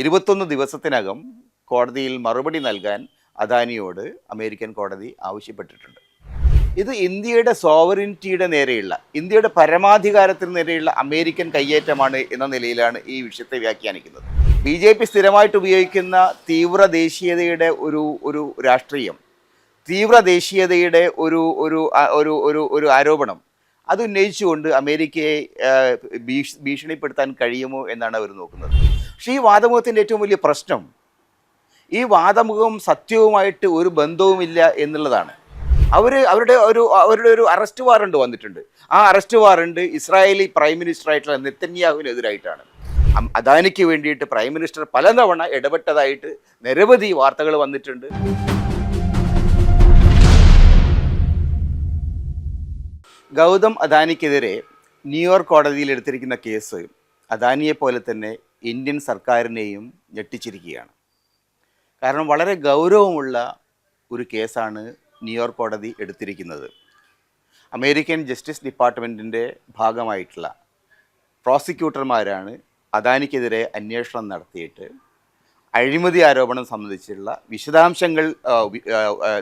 ഇരുപത്തൊന്ന് ദിവസത്തിനകം കോടതിയിൽ മറുപടി നൽകാൻ അദാനിയോട് അമേരിക്കൻ കോടതി ആവശ്യപ്പെട്ടിട്ടുണ്ട്. ഇത് ഇന്ത്യയുടെ സോവറിനിറ്റിയുടെ നേരെയുള്ള ഇന്ത്യയുടെ പരമാധികാരത്തിന് നേരെയുള്ള അമേരിക്കൻ കയ്യേറ്റമാണ് എന്ന നിലയിലാണ് ഈ വിഷയത്തെ വ്യാഖ്യാനിക്കുന്നത്. ബി ജെ പി സ്ഥിരമായിട്ട് ഉപയോഗിക്കുന്ന തീവ്ര ദേശീയതയുടെ ഒരു ഒരു രാഷ്ട്രീയം തീവ്ര ദേശീയതയുടെ ഒരു ഒരു ഒരു ഒരു ഒരു ആരോപണം അത് ഉന്നയിച്ചുകൊണ്ട് അമേരിക്കയെ ഭീഷ് ഭീഷണിപ്പെടുത്താൻ കഴിയുമോ എന്നാണ് അവർ നോക്കുന്നത്. പക്ഷേ ഈ വാദമുഖത്തിന്റെ ഏറ്റവും വലിയ പ്രശ്നം ഈ വാദമുഖം സത്യവുമായിട്ട് ഒരു ബന്ധവുമില്ല എന്നുള്ളതാണ്. അവർ അവരുടെ ഒരു അവരുടെ ഒരു അറസ്റ്റ് വാറണ്ട് വന്നിട്ടുണ്ട്. ആ arrest warrant Israeli prime minister ആയിട്ടുള്ള നെത്തന്യാഹുവിനെതിരായിട്ടാണ് അദാനിക്ക് വേണ്ടിയിട്ട് പ്രൈം മിനിസ്റ്റർ പലതവണ ഇടപെട്ടതായിട്ട് നിരവധി വാർത്തകൾ വന്നിട്ടുണ്ട്. ഗൗതം അദാനിക്കെതിരെ ന്യൂയോർക്ക് കോടതിയിൽ എടുത്തിരിക്കുന്ന കേസ് അദാനിയെ പോലെ തന്നെ ഇന്ത്യൻ സർക്കാരിനെയും ഞെട്ടിച്ചിരിക്കുകയാണ്. കാരണം വളരെ ഗൗരവമുള്ള ഒരു കേസാണ് ന്യൂയോർക്ക് കോടതി എടുത്തിരിക്കുന്നത്. അമേരിക്കൻ ജസ്റ്റിസ് ഡിപ്പാർട്ട്മെന്റിന്റെ ഭാഗമായിട്ടുള്ള പ്രോസിക്യൂട്ടർമാരാണ് അദാനിക്കെതിരെ അന്വേഷണം നടത്തിയിട്ട് അഴിമതി ആരോപണം സംബന്ധിച്ചുള്ള വിശദാംശങ്ങൾ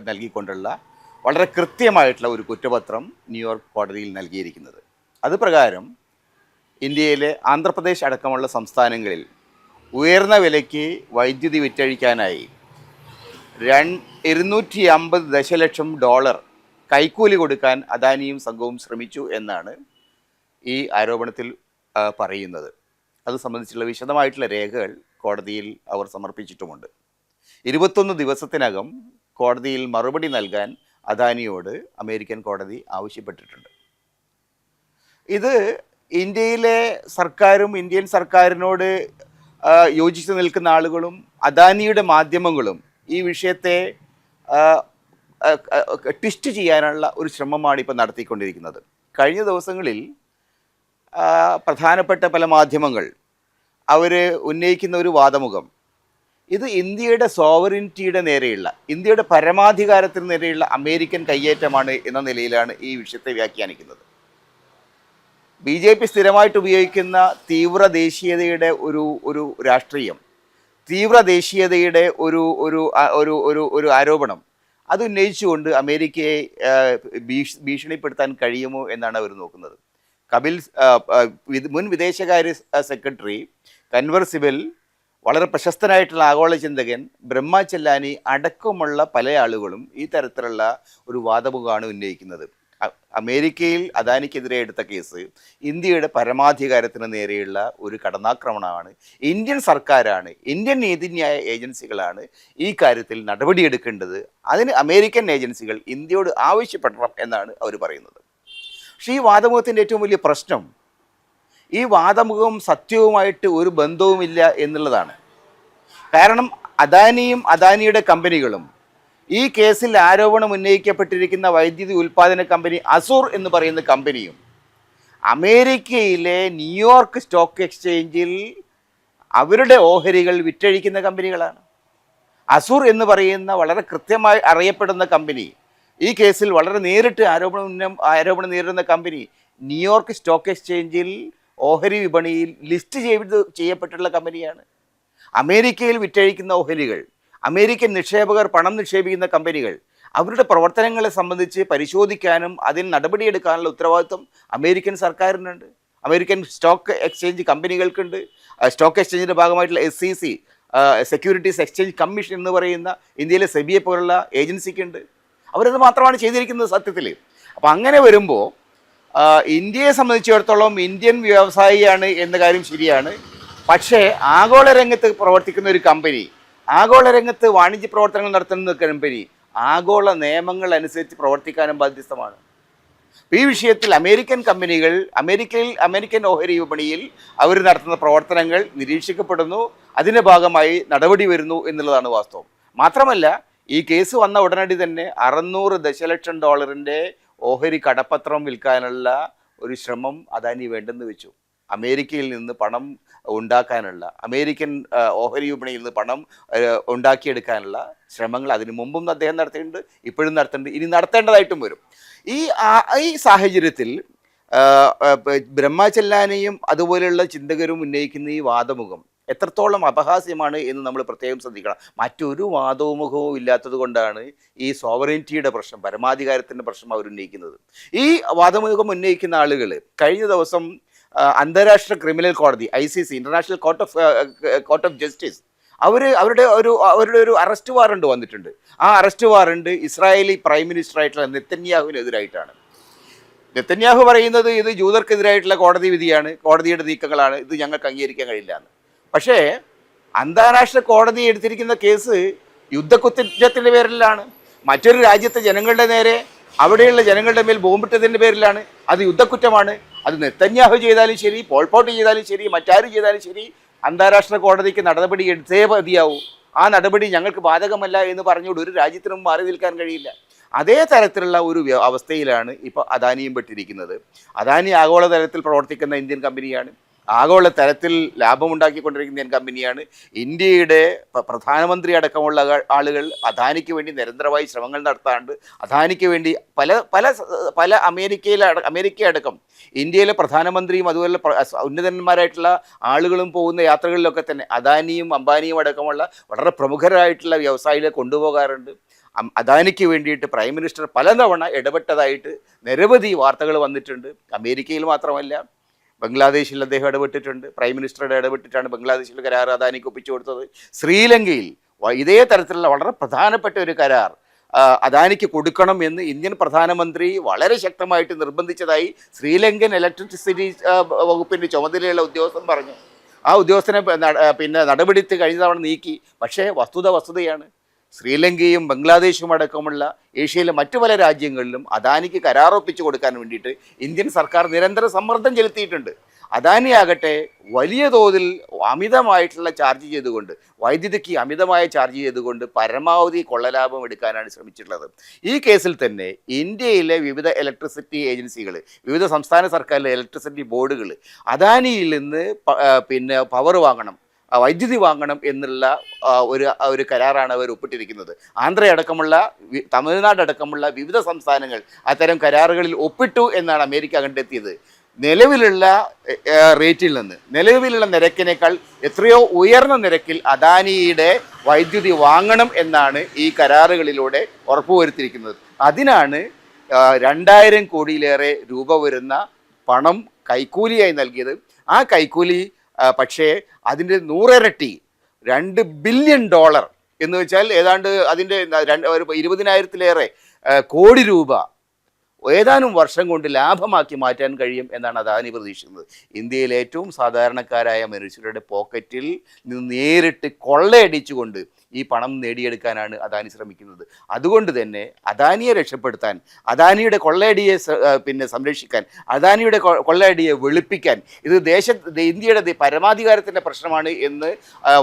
നൽകിക്കൊണ്ടുള്ള വളരെ കൃത്യമായിട്ടുള്ള ഒരു കുറ്റപത്രം ന്യൂയോർക്ക് കോടതിയിൽ നൽകിയിരിക്കുന്നത്. അത് പ്രകാരം ഇന്ത്യയിലെ ആന്ധ്രാപ്രദേശ് അടക്കമുള്ള സംസ്ഥാനങ്ങളിൽ ഉയർന്ന വിലയ്ക്ക് വൈദ്യുതി വിറ്റഴിക്കാനായി ഇരുന്നൂറ്റി അമ്പത് ദശലക്ഷം ഡോളർ കൈക്കൂലി കൊടുക്കാൻ അദാനിയും സംഘവും ശ്രമിച്ചു എന്നാണ് ഈ ആരോപണത്തിൽ പറയുന്നത്. അത് സംബന്ധിച്ചുള്ള വിശദമായിട്ടുള്ള രേഖകൾ കോടതിയിൽ അവർ സമർപ്പിച്ചിട്ടുമുണ്ട്. ഇരുപത്തൊന്ന് ദിവസത്തിനകം കോടതിയിൽ മറുപടി നൽകാൻ അദാനിയോട് അമേരിക്കൻ കോടതി ആവശ്യപ്പെട്ടിട്ടുണ്ട്. ഇത് ഇന്ത്യയിലെ സർക്കാരും ഇന്ത്യൻ സർക്കാരിനോട് യോജിച്ച് നിൽക്കുന്ന ആളുകളും അദാനിയുടെ മാധ്യമങ്ങളും ഈ വിഷയത്തെ ട്വിസ്റ്റ് ചെയ്യാനുള്ള ഒരു ശ്രമമാണ് ഇപ്പോൾ നടത്തിക്കൊണ്ടിരിക്കുന്നത്. കഴിഞ്ഞ ദിവസങ്ങളിൽ പ്രധാനപ്പെട്ട പല മാധ്യമങ്ങൾ അവർ ഉന്നയിക്കുന്ന ഒരു വാദമുഖം. ഇത് ഇന്ത്യയുടെ സോവറിനിറ്റിയുടെ നേരെയുള്ള ഇന്ത്യയുടെ പരമാധികാരത്തിന് നേരെയുള്ള അമേരിക്കൻ കയ്യേറ്റമാണ് എന്ന നിലയിലാണ് ഈ വിഷയത്തെ വ്യാഖ്യാനിക്കുന്നത്. ബി ജെ പി സ്ഥിരമായിട്ട് ഉപയോഗിക്കുന്ന തീവ്ര ദേശീയതയുടെ ഒരു ഒരു രാഷ്ട്രീയം തീവ്ര ദേശീയതയുടെ ഒരു ഒരു ഒരു ഒരു ഒരു ആരോപണം അത് ഉന്നയിച്ചുകൊണ്ട് അമേരിക്കയെ ഭീഷ് ഭീഷണിപ്പെടുത്താൻ കഴിയുമോ എന്നാണ് അവർ നോക്കുന്നത്. കപിൽ മുൻ വിദേശകാര്യ സെക്രട്ടറി കൻവർ സിബിൽ വളരെ പ്രശസ്തനായിട്ടുള്ള ആഗോള ചിന്തകൻ ബ്രഹ്മ ചെല്ലാനി അടക്കമുള്ള പല ആളുകളും ഈ തരത്തിലുള്ള ഒരു വാദമുഖമാണ് ഉന്നയിക്കുന്നത്. അമേരിക്കയിൽ അദാനിക്കെതിരെ എടുത്ത കേസ് ഇന്ത്യയുടെ പരമാധികാരത്തിന് നേരെയുള്ള ഒരു കടന്നാക്രമണമാണ്. ഇന്ത്യൻ സർക്കാരാണ് ഇന്ത്യൻ നീതിന്യായ ഏജൻസികളാണ് ഈ കാര്യത്തിൽ നടപടിയെടുക്കേണ്ടത്. അതിന് അമേരിക്കൻ ഏജൻസികൾ ഇന്ത്യയോട് ആവശ്യപ്പെടണം എന്നാണ് അവർ പറയുന്നത്. പക്ഷേ ഈ വാദമുഖത്തിന്റെ ഏറ്റവും വലിയ പ്രശ്നം ഈ വാദമുഖവും സത്യവുമായിട്ട് ഒരു ബന്ധവുമില്ല എന്നുള്ളതാണ്. കാരണം അദാനിയും അദാനിയുടെ കമ്പനികളും ഈ കേസിൽ ആരോപണം ഉന്നയിക്കപ്പെട്ടിരിക്കുന്ന വൈദ്യുതി ഉൽപ്പാദന കമ്പനി അസൂർ എന്ന് പറയുന്ന കമ്പനിയും അമേരിക്കയിലെ ന്യൂയോർക്ക് സ്റ്റോക്ക് എക്സ്ചേഞ്ചിൽ അവരുടെ ഓഹരികൾ വിറ്റഴിക്കുന്ന കമ്പനികളാണ്. അസൂർ എന്ന് പറയുന്ന വളരെ കൃത്യമായി അറിയപ്പെടുന്ന കമ്പനി ഈ കേസിൽ വളരെ നേരിട്ട് ആരോപണം ആരോപണം നേരിടുന്ന കമ്പനി ന്യൂയോർക്ക് സ്റ്റോക്ക് എക്സ്ചേഞ്ചിൽ ഓഹരി വിപണിയിൽ ലിസ്റ്റ് ചെയ്ത് ചെയ്യപ്പെട്ടിട്ടുള്ള കമ്പനിയാണ്. അമേരിക്കയിൽ വിറ്റഴിക്കുന്ന ഓഹരികൾ അമേരിക്കൻ നിക്ഷേപകർ പണം നിക്ഷേപിക്കുന്ന കമ്പനികൾ. അവരുടെ പ്രവർത്തനങ്ങളെ സംബന്ധിച്ച് പരിശോധിക്കാനും അതിന് നടപടിയെടുക്കാനുള്ള ഉത്തരവാദിത്വം അമേരിക്കൻ സർക്കാരിനുണ്ട്. അമേരിക്കൻ സ്റ്റോക്ക് എക്സ്ചേഞ്ച് കമ്പനികൾക്കുണ്ട്. സ്റ്റോക്ക് എക്സ്ചേഞ്ചിന്റെ ഭാഗമായിട്ടുള്ള S C C securities exchange commission എന്ന് പറയുന്ന ഇന്ത്യയിലെ സെബിയെ പോലുള്ള ഏജൻസിക്കുണ്ട്. അവരത് മാത്രമാണ് ചെയ്തിരിക്കുന്നത് സത്യത്തിൽ അപ്പോൾ അങ്ങനെ വരുമ്പോൾ ഇന്ത്യയെ സംബന്ധിച്ചിടത്തോളം ഇന്ത്യൻ വ്യവസായിയാണ് എന്ന കാര്യം ശരിയാണ്. പക്ഷേ ആഗോള രംഗത്ത് പ്രവർത്തിക്കുന്ന ഒരു കമ്പനി ആഗോള രംഗത്ത് വാണിജ്യ പ്രവർത്തനങ്ങൾ നടത്തുന്ന കമ്പനി ആഗോള നിയമങ്ങൾ അനുസരിച്ച് പ്രവർത്തിക്കാനും ബാധ്യസ്ഥമാണ്. ഈ വിഷയത്തിൽ അമേരിക്കൻ കമ്പനികൾ അമേരിക്കയിൽ അമേരിക്കൻ ഓഹരി വിപണിയിൽ അവർ നടത്തുന്ന പ്രവർത്തനങ്ങൾ നിരീക്ഷിക്കപ്പെടുന്നു. അതിന്റെ ഭാഗമായി നടപടി വരുന്നു എന്നുള്ളതാണ് വാസ്തവം. മാത്രമല്ല ഈ കേസ് വന്ന ഉടനടി തന്നെ അറുന്നൂറ് ദശലക്ഷം ഡോളറിന്റെ ഓഹരി കടപ്പത്രം വിൽക്കാനുള്ള ഒരു ശ്രമം അദാനി വേണ്ടെന്ന് വെച്ചു. അമേരിക്കയിൽ നിന്ന് പണം ഉണ്ടാക്കാനുള്ള അമേരിക്കൻ ഓഹരി വിപണിയിൽ നിന്ന് പണം ഉണ്ടാക്കിയെടുക്കാനുള്ള ശ്രമങ്ങൾ അതിനു മുമ്പും അദ്ദേഹം നടത്തിയിട്ടുണ്ട് ഇപ്പോഴും നടത്തുന്നുണ്ട് ഇനി നടത്തേണ്ടതായിട്ടും വരും. ഈ ഈ സാഹചര്യത്തിൽ ബ്രഹ്മചല്ലാനെയും അതുപോലെയുള്ള ചിന്തകരും ഉന്നയിക്കുന്ന ഈ വാദമുഖം എത്രത്തോളം അപഹാസ്യമാണ് എന്ന് നമ്മൾ പ്രത്യേകം ശ്രദ്ധിക്കണം. മറ്റൊരു വാദവുമുഖവും ഇല്ലാത്തത് കൊണ്ടാണ് ഈ സോവറിന്റിയുടെ പ്രശ്നം പരമാധികാരത്തിന്റെ പ്രശ്നം അവർ ഉന്നയിക്കുന്നത് ഈ വാദമുഖം ഉന്നയിക്കുന്ന ആളുകൾ കഴിഞ്ഞ ദിവസം അന്താരാഷ്ട്ര ക്രിമിനൽ കോടതി I C C international court of court of justice അവർ അവരുടെ ഒരു അവരുടെ ഒരു അറസ്റ്റ് വാറണ്ട് വന്നിട്ടുണ്ട്. ആ arrest warrant Israeli prime minister ആയിട്ടുള്ള നെത്തന്യാഹുവിനെതിരായിട്ടാണ് നെത്തന്യാഹു പറയുന്നത് ഇത് ജൂതർക്കെതിരായിട്ടുള്ള കോടതി വിധിയാണ് കോടതിയുടെ നീക്കങ്ങളാണ് ഇത് ഞങ്ങൾക്ക് അംഗീകരിക്കാൻ കഴിയില്ല എന്ന്. പക്ഷേ അന്താരാഷ്ട്ര കോടതി എടുത്തിരിക്കുന്ന കേസ് യുദ്ധക്കുറ്റത്തിന്റെ പേരിലാണ്. മറ്റൊരു രാജ്യത്തെ ജനങ്ങളുടെ നേരെ അവിടെയുള്ള ജനങ്ങളുടെ മേൽ ബോംബിട്ടതിന്റെ പേരിലാണ്. അത് യുദ്ധക്കുറ്റമാണ്. അത് നെത്തന്യാഹു ചെയ്താലും ശരി പോൾപോട്ട് ചെയ്താലും ശരി മറ്റാരും ചെയ്താലും ശരി അന്താരാഷ്ട്ര കോടതിക്ക് നടപടി എടുത്തേ മതിയാവൂ. ആ നടപടി ഞങ്ങൾക്ക് ബാധകമല്ല എന്ന് പറഞ്ഞുകൊണ്ട് ഒരു രാജ്യത്തിനും മാറി നിൽക്കാൻ കഴിയില്ല. അതേ തരത്തിലുള്ള ഒരു അവസ്ഥയിലാണ് ഇപ്പോൾ അദാനിയും പെട്ടിരിക്കുന്നത്. അദാനി ആഗോളതലത്തിൽ പ്രവർത്തിക്കുന്ന ഇന്ത്യൻ കമ്പനിയാണ്. ആഗോള തലത്തിൽ ലാഭമുണ്ടാക്കിക്കൊണ്ടിരിക്കുന്ന കമ്പനിയാണ്. ഇന്ത്യയുടെ പ്രധാനമന്ത്രി അടക്കമുള്ള ആളുകൾ അദാനിക്ക് വേണ്ടി നിരന്തരമായി ശ്രമങ്ങൾ നടത്താറുണ്ട്. അദാനിക്ക് വേണ്ടി പല പല പല അമേരിക്കയിലെ അമേരിക്ക അടക്കം ഇന്ത്യയിലെ പ്രധാനമന്ത്രിയും അതുപോലെ ഉന്നതന്മാരായിട്ടുള്ള ആളുകളും പോകുന്ന യാത്രകളിലൊക്കെ തന്നെ അദാനിയും അംബാനിയും അടക്കമുള്ള വളരെ പ്രമുഖരായിട്ടുള്ള വ്യവസായികളെ കൊണ്ടുപോകാറുണ്ട്. അദാനിക്ക് വേണ്ടിയിട്ട് പ്രൈം മിനിസ്റ്റർ പലതവണ ഇടപെട്ടതായിട്ട് നിരവധി വാർത്തകൾ വന്നിട്ടുണ്ട്. അമേരിക്കയിൽ മാത്രമല്ല ബംഗ്ലാദേശിൽ അദ്ദേഹം ഇടപെട്ടിട്ടുണ്ട്. പ്രൈം മിനിസ്റ്ററുടെ ഇടപെട്ടിട്ടാണ് ബംഗ്ലാദേശിൽ കരാർ അദാനിക്ക് ഒപ്പിച്ചു കൊടുത്തത്. ശ്രീലങ്കയിൽ ഇതേ തരത്തിലുള്ള വളരെ പ്രധാനപ്പെട്ട ഒരു കരാർ അദാനിക്ക് കൊടുക്കണം എന്ന് ഇന്ത്യൻ പ്രധാനമന്ത്രി വളരെ ശക്തമായിട്ട് നിർബന്ധിച്ചതായി ശ്രീലങ്കൻ ഇലക്ട്രിസിറ്റി വകുപ്പിന്റെ ചുമതലയുള്ള ഉദ്യോഗസ്ഥൻ പറഞ്ഞു. ആ ഉദ്യോഗസ്ഥനെ പിന്നെ നടപടിത്ത് കഴിഞ്ഞ തവണ നീക്കി. പക്ഷേ വസ്തുത വസ്തുതയാണ്. ശ്രീലങ്കയും ബംഗ്ലാദേശും അടക്കമുള്ള ഏഷ്യയിലെ മറ്റു പല രാജ്യങ്ങളിലും അദാനിക്ക് കരാറൊപ്പിച്ചു കൊടുക്കാൻ വേണ്ടിയിട്ട് ഇന്ത്യൻ സർക്കാർ നിരന്തര സമ്മർദ്ദം ചെലുത്തിയിട്ടുണ്ട്. അദാനിയാകട്ടെ വലിയ തോതിൽ അമിതമായിട്ടുള്ള ചാർജ് ചെയ്തുകൊണ്ട് വൈദ്യുതിക്ക് അമിതമായ ചാർജ് ചെയ്തുകൊണ്ട് പരമാവധി കൊള്ളലാഭം എടുക്കാനാണ് ശ്രമിച്ചിട്ടുള്ളത്. ഈ കേസിൽ തന്നെ ഇന്ത്യയിലെ വിവിധ ഇലക്ട്രിസിറ്റി ഏജൻസികൾ വിവിധ സംസ്ഥാന സർക്കാരിലെ ഇലക്ട്രിസിറ്റി ബോർഡുകൾ അദാനിയിൽ നിന്ന് പിന്നെ പവർ വാങ്ങണം. വൈദ്യുതി വാങ്ങണം എന്നുള്ള ഒരു ഒരു കരാറാണ് അവർ ഒപ്പിട്ടിരിക്കുന്നത്. ആന്ധ്ര അടക്കമുള്ള തമിഴ്നാട് അടക്കമുള്ള വിവിധ സംസ്ഥാനങ്ങൾ അത്തരം കരാറുകളിൽ ഒപ്പിട്ടു എന്നാണ് അമേരിക്ക കണ്ടെത്തിയത്. നിലവിലുള്ള റേറ്റിൽ നിന്ന് നിലവിലുള്ള നിരക്കിനേക്കാൾ എത്രയോ ഉയർന്ന നിരക്കിൽ അദാനിയുടെ വൈദ്യുതി വാങ്ങണം എന്നാണ് ഈ കരാറുകളിലൂടെ ഉറപ്പുവരുത്തിയിരിക്കുന്നത്. അതിനാണ് രണ്ടായിരം കോടിയിലേറെ രൂപ വരുന്ന പണം കൈക്കൂലിയായി നൽകിയത്. ആ കൈക്കൂലി പക്ഷേ അതിന്റെ നൂറിരട്ടി രണ്ട് ബില്യൺ ഡോളർ എന്ന് വെച്ചാൽ ഏതാണ്ട് അതിന്റെ രണ്ട് ഒരു ഇരുപതിനായിരത്തിലേറെ കോടി രൂപ ഏതാനും വർഷം കൊണ്ട് ലാഭമാക്കി മാറ്റാൻ കഴിയും എന്നാണ് അദാനി പ്രതീക്ഷിക്കുന്നത്. ഇന്ത്യയിലെ ഏറ്റവും സാധാരണക്കാരായ മനുഷ്യരുടെ പോക്കറ്റിൽ നിന്ന് നേരിട്ട് കൊള്ളയടിച്ചുകൊണ്ട് ഈ പണം നേടിയെടുക്കാനാണ് അദാനി ശ്രമിക്കുന്നത്. അതുകൊണ്ട് തന്നെ അദാനിയെ രക്ഷപ്പെടുത്താൻ അദാനിയുടെ കൊള്ളയടിയെ പിന്നെ സംരക്ഷിക്കാൻ അദാനിയുടെ കൊള്ളയടിയെ വെളുപ്പിക്കാൻ ഇത് ദേശ ഇന്ത്യയുടെ പരമാധികാരത്തിന്റെ പ്രശ്നമാണ് എന്ന്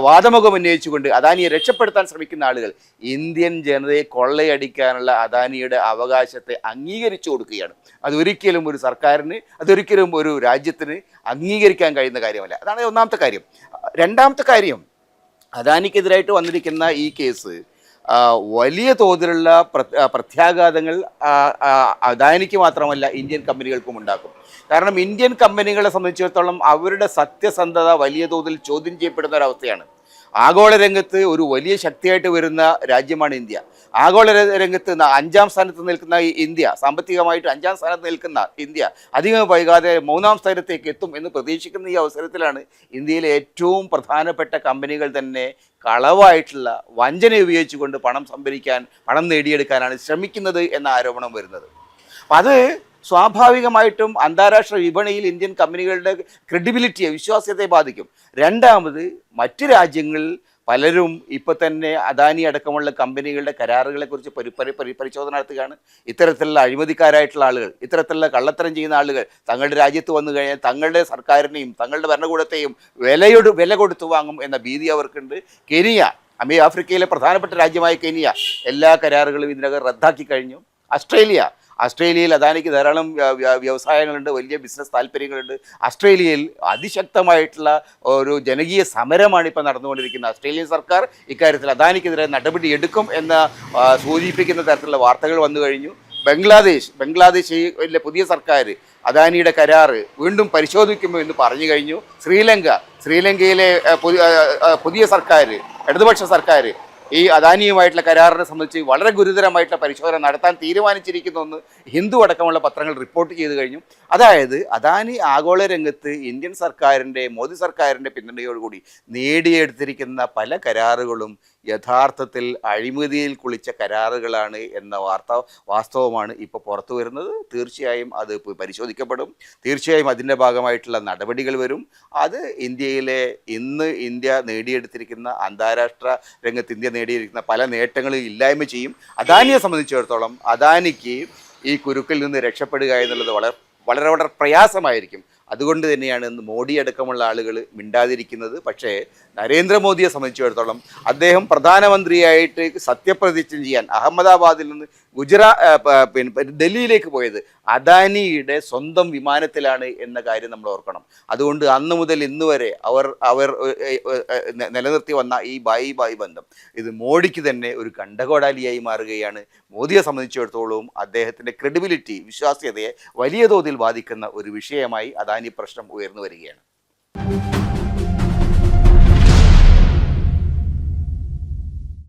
വാദമുഖം ഉന്നയിച്ചുകൊണ്ട് അദാനിയെ രക്ഷപ്പെടുത്താൻ ശ്രമിക്കുന്ന ആളുകൾ ഇന്ത്യൻ ജനതയെ കൊള്ളയടിക്കാനുള്ള അദാനിയുടെ അവകാശത്തെ അംഗീകരിച്ചു കൊടുക്കുകയാണ്. അതൊരിക്കലും ഒരു സർക്കാരിന് അതൊരിക്കലും ഒരു രാജ്യത്തിന് അംഗീകരിക്കാൻ കഴിയുന്ന കാര്യമല്ല. അതാണ് ഒന്നാമത്തെ കാര്യം. രണ്ടാമത്തെ കാര്യം അദാനിക്കെതിരായിട്ട് വന്നിരിക്കുന്ന ഈ കേസ് വലിയ തോതിലുള്ള പ്രത്യാഘാതങ്ങൾ അദാനിക്ക് മാത്രമല്ല ഇന്ത്യൻ കമ്പനികൾക്കും ഉണ്ടാക്കും. കാരണം ഇന്ത്യൻ കമ്പനികളെ സംബന്ധിച്ചിടത്തോളം അവരുടെ സത്യസന്ധത വലിയ തോതിൽ ചോദ്യം ചെയ്യപ്പെടുന്ന ഒരവസ്ഥയാണ്. ആഗോള രംഗത്ത് ഒരു വലിയ ശക്തിയായിട്ട് വരുന്ന രാജ്യമാണ് ഇന്ത്യ. ആഗോള രംഗത്ത് അഞ്ചാം സ്ഥാനത്ത് നിൽക്കുന്ന ഇന്ത്യ സാമ്പത്തികമായിട്ട് അഞ്ചാം സ്ഥാനത്ത് നിൽക്കുന്ന ഇന്ത്യ അധികം വൈകാതെ മൂന്നാം സ്ഥാനത്തേക്ക് എത്തും എന്ന് പ്രതീക്ഷിക്കുന്ന ഈ അവസരത്തിലാണ് ഇന്ത്യയിലെ ഏറ്റവും പ്രധാനപ്പെട്ട കമ്പനികൾ തന്നെ കളവായിട്ടുള്ള വഞ്ചന ഉപയോഗിച്ചുകൊണ്ട് പണം സംഭരിക്കാൻ പണം നേടിയെടുക്കാനാണ് ശ്രമിക്കുന്നത് എന്ന ആരോപണം വരുന്നത്. അപ്പം അത് സ്വാഭാവികമായിട്ടും അന്താരാഷ്ട്ര വിപണിയിൽ ഇന്ത്യൻ കമ്പനികളുടെ ക്രെഡിബിലിറ്റിയെ വിശ്വാസ്യതയെ ബാധിക്കും. രണ്ടാമത് മറ്റ് രാജ്യങ്ങളിൽ പലരും ഇപ്പോൾ തന്നെ അദാനി അടക്കമുള്ള കമ്പനികളുടെ കരാറുകളെക്കുറിച്ച് പരി പരി പരി പരിശോധന നടത്തുകയാണ്. ഇത്തരത്തിലുള്ള അഴിമതിക്കാരായിട്ടുള്ള ആളുകൾ ഇത്തരത്തിലുള്ള കള്ളത്തരം ചെയ്യുന്ന ആളുകൾ തങ്ങളുടെ രാജ്യത്ത് വന്നു കഴിഞ്ഞാൽ തങ്ങളുടെ സർക്കാരിനെയും തങ്ങളുടെ ഭരണകൂടത്തെയും വിലയോട് വില കൊടുത്തു വാങ്ങും എന്ന ഭീതി അവർക്കുണ്ട്. കെനിയ അമേ ആഫ്രിക്കയിലെ പ്രധാനപ്പെട്ട രാജ്യമായ കെനിയ എല്ലാ കരാറുകളും ഇതിനകം റദ്ദാക്കി കഴിഞ്ഞു. ഓസ്ട്രേലിയ ഓസ്ട്രേലിയയിൽ അദാനിക്ക് ധാരാളം വ്യ- വ്യ- വ്യവസായങ്ങളുണ്ട് വലിയ ബിസിനസ് താല്പര്യങ്ങളുണ്ട്. ഓസ്ട്രേലിയയിൽ അതിശക്തമായിട്ടുള്ള ഒരു ജനകീയ സമരമാണ് ഇപ്പോൾ നടന്നുകൊണ്ടിരിക്കുന്നത്. ഓസ്ട്രേലിയൻ സർക്കാർ ഇക്കാര്യത്തിൽ അദാനിക്കെതിരെ നടപടി എടുക്കും എന്ന് സൂചിപ്പിക്കുന്ന തരത്തിലുള്ള വാർത്തകൾ വന്നു കഴിഞ്ഞു. ബംഗ്ലാദേശ് ബംഗ്ലാദേശിലെ പുതിയ സർക്കാർ അദാനിയുടെ കരാറ് വീണ്ടും പരിശോധിക്കുമോ എന്ന് പറഞ്ഞു കഴിഞ്ഞു. ശ്രീലങ്ക ശ്രീലങ്കയിലെ പുതിയ സർക്കാർ ഇടതുപക്ഷ സർക്കാർ ഈ അദാനിയുമായിട്ടുള്ള കരാറിനെ സംബന്ധിച്ച് വളരെ ഗുരുതരമായിട്ടുള്ള പരിശോധന നടത്താൻ തീരുമാനിച്ചിരിക്കുന്നു എന്ന് ഹിന്ദു അടക്കമുള്ള പത്രങ്ങൾ റിപ്പോർട്ട് ചെയ്തു കഴിഞ്ഞു. അതായത് അദാനി ആഗോള രംഗത്ത് ഇന്ത്യൻ സർക്കാരിന്റെ മോദി സർക്കാരിന്റെ പിന്തുണയോടുകൂടി നേടിയെടുത്തിരിക്കുന്ന പല കരാറുകളും യഥാർത്ഥത്തിൽ അഴിമതിയിൽ കുളിച്ച കരാറുകളാണ് എന്ന വാർത്ത വാസ്തവമാണ് ഇപ്പോൾ പുറത്തു വരുന്നത്. തീർച്ചയായും അത് പരിശോധിക്കപ്പെടും. തീർച്ചയായും അതിന്റെ ഭാഗമായിട്ടുള്ള നടപടികൾ വരും. അത് ഇന്ത്യയിലെ ഇന്ന് ഇന്ത്യ നേടിയെടുത്തിരിക്കുന്ന അന്താരാഷ്ട്ര രംഗത്ത് ഇന്ത്യ നേടിയിരിക്കുന്ന പല നേട്ടങ്ങളും ഇല്ലായ്മ ചെയ്യും. അദാനിയെ സംബന്ധിച്ചിടത്തോളം അദാനിക്ക് ഈ കുരുക്കിൽ നിന്ന് രക്ഷപ്പെടുക എന്നുള്ളത് വളരെ വളരെ വളരെ പ്രയാസമായിരിക്കും. അതുകൊണ്ട് തന്നെയാണ് ഇന്ന് മോഡി അടക്കമുള്ള ആളുകൾ മിണ്ടാതിരിക്കുന്നത്. പക്ഷേ നരേന്ദ്രമോദിയെ സംബന്ധിച്ചിടത്തോളം അദ്ദേഹം പ്രധാനമന്ത്രിയായിട്ട് സത്യപ്രതിജ്ഞ ചെയ്യാൻ അഹമ്മദാബാദിൽ നിന്ന് ഗുജറാ പിന്നെ ഡൽഹിയിലേക്ക് പോയത്. അദാനിയുടെ സ്വന്തം വിമാനത്തിലാണ് എന്ന കാര്യം നമ്മൾ ഓർക്കണം. അതുകൊണ്ട് അന്ന് മുതൽ ഇന്ന് വരെ അവർ അവർ നിലനിർത്തി വന്ന ഈ ബായി ബായി ബന്ധം ഇത് മോഡിക്ക് തന്നെ ഒരു കണ്ടകോടാലിയായി മാറുകയാണ്. മോദിയെ സംബന്ധിച്ചിടത്തോളം അദ്ദേഹത്തിന്റെ ക്രെഡിബിലിറ്റി വിശ്വാസ്യതയെ വലിയ തോതിൽ ബാധിക്കുന്ന ഒരു വിഷയമായി അദാനി പ്രശ്നം ഉയർന്നു വരികയാണ്.